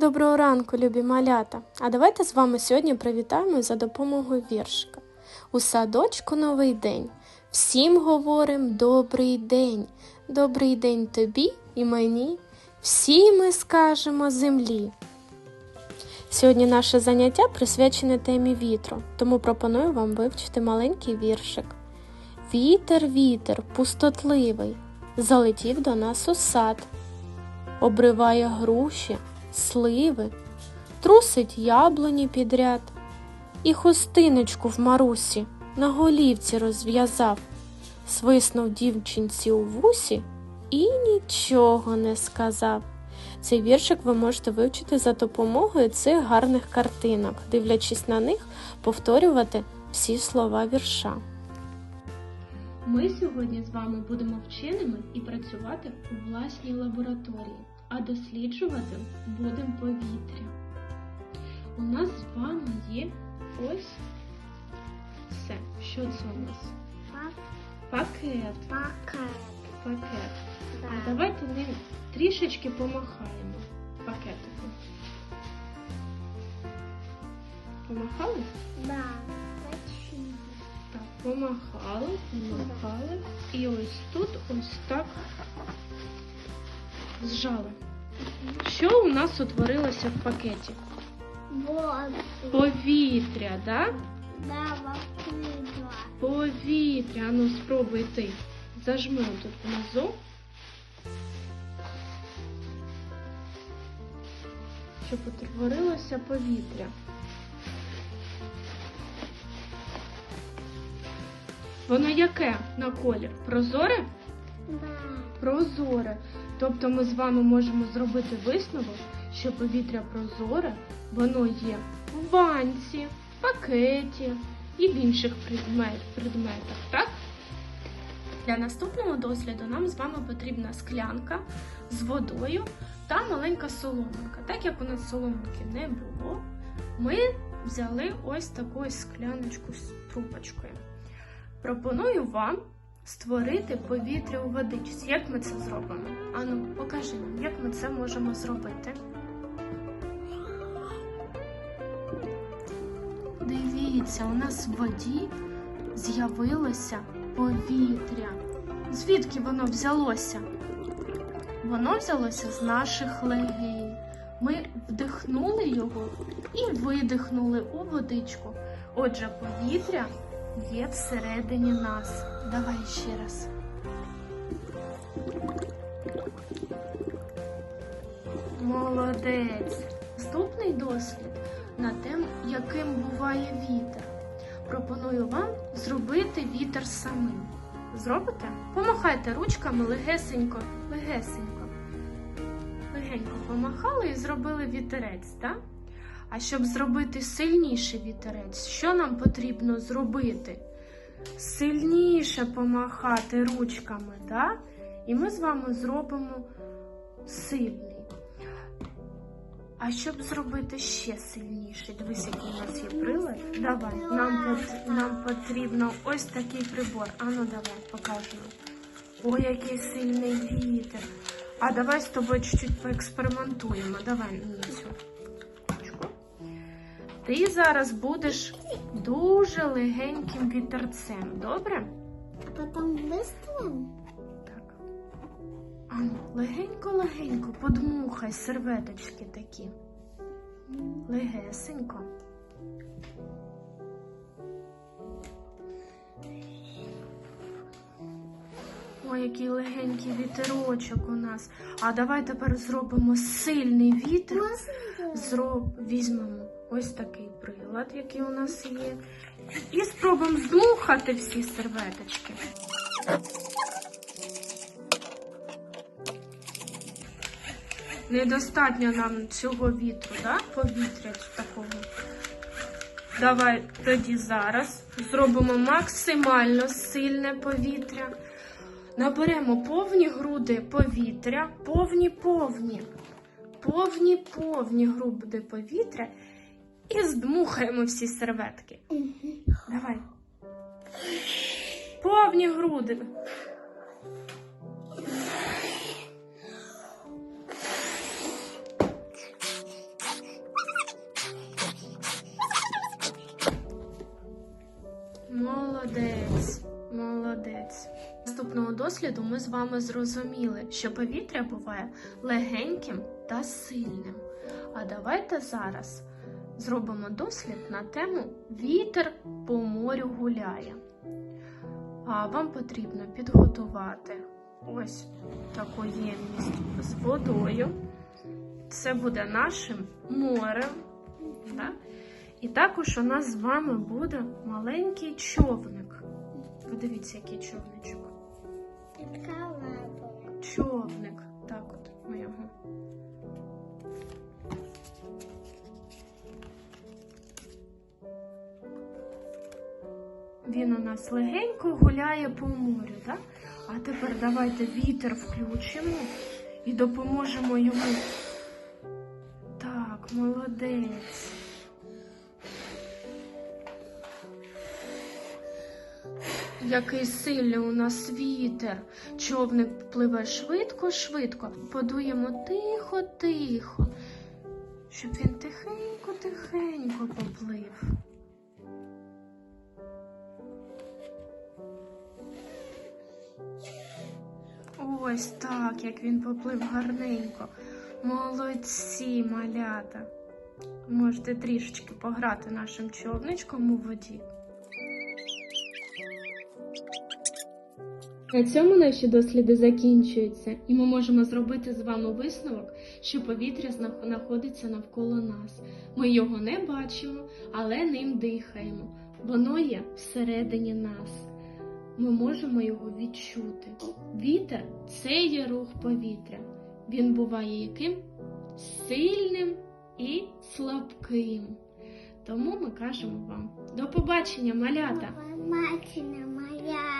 Доброго ранку, любі малята! А давайте з вами сьогодні привітаємо за допомогою віршика. У садочку новий день. Всім говорим добрий день. Добрий день тобі і мені. Всі ми скажемо землі. Сьогодні наше заняття присвячене темі вітру, тому пропоную вам вивчити маленький віршик. Вітер, вітер, пустотливий, залетів до нас у сад, обриває груші, сливи, трусить яблуні підряд, і хустиночку в марусі на голівці розв'язав, свиснув дівчинці у вусі і нічого не сказав. Цей віршик ви можете вивчити за допомогою цих гарних картинок, дивлячись на них, повторювати всі слова вірша. Ми сьогодні з вами будемо вченими і працювати у власній лабораторії, а досліджувати будемо повітря. У нас з вами є ось все. Що це у нас? Пакет. Пакет. Пакет. Да. А давайте ним трішечки помахаємо пакетиком. Помахали? Да. Так, помахали, помахали. І ось тут ось так зжали. Що у нас утворилося в пакеті? Повітря, да? Да. Повітря. Ну спробуй ти. Зажми тут внизу. Щоб утворилося повітря. Воно яке на колір? Прозоре? Да. Прозоре. Тобто ми з вами можемо зробити висновок, що повітря прозоре, воно є в банці, в пакеті і в інших предмет, предметах, так? Для наступного досліду нам з вами потрібна склянка з водою та маленька соломинка. Так як у нас соломинки не було, ми взяли ось таку скляночку з трубочкою. Пропоную вам створити повітря у водичці. Як ми це зробимо? Ану, покажи нам, як ми це можемо зробити. Дивіться, у нас в воді з'явилося повітря. Звідки воно взялося? Воно взялося з наших легень. Ми вдихнули його і видихнули у водичку. Отже, повітря є всередині нас. Давай ще раз. Молодець. Наступний дослід на тему, яким буває вітер. Пропоную вам зробити вітер самим. Зробите? Помахайте ручками легесенько, легесенько. Легенько помахали і зробили вітерець, так? А щоб зробити сильніший вітерець, що нам потрібно зробити? Сильніше помахати ручками, так? І ми з вами зробимо сильний. А щоб зробити ще сильніше, дивись, який у нас є прилад. Давай, нам, нам потрібно ось такий прибор. Ану, давай, покажемо. Ой, який сильний вітер. А давай з тобою чуть-чуть поекспериментуємо. Давай ручку. Ти зараз будеш дуже легеньким вітерцем, добре? А потом быстрым? Так. Ану, легенько-легенько подмухай серветочки такі. Легесенько. Ой, який легенький вітерочок у нас. А давай тепер зробимо сильний вітер. Зроб... Візьмемо ось такий прилад, який у нас є. І спробуємо здмухати всі серветочки. Недостатньо нам цього вітру, да? повітря такого. Давай тоді зараз зробимо максимально сильне повітря. Наберемо повні груди повітря, повні повні, повні повні груди повітря і здмухаємо всі серветки. Давай. Повні груди. Молодець, молодець. Наступного досліду ми з вами зрозуміли, що повітря буває легеньким та сильним. А давайте зараз зробимо дослід на тему Вітер по морю гуляє. А вам потрібно підготувати ось таку ємність з водою. Це буде нашим морем. Да? І також у нас з вами буде маленький човник. Подивіться, який човничок. Човник. Так от ми його. Він у нас легенько гуляє по морю, так? А тепер давайте вітер включимо і допоможемо йому. Так, молодець. Який сильний у нас вітер. Човник пливе швидко-швидко. Подуємо тихо-тихо, щоб він тихенько-тихенько поплив. Ось так, як він поплив гарненько. Молодці, малята. Можете трішечки пограти нашим човничком у воді. На цьому наші досліди закінчуються, і ми можемо зробити з вами висновок, що повітря знаходиться навколо нас. Ми його не бачимо, але ним дихаємо. Воно є всередині нас. Ми можемо його відчути. Вітер це є рух повітря. Він буває яким? Сильним і слабким. Тому ми кажемо вам до побачення, малята! Мачина малята.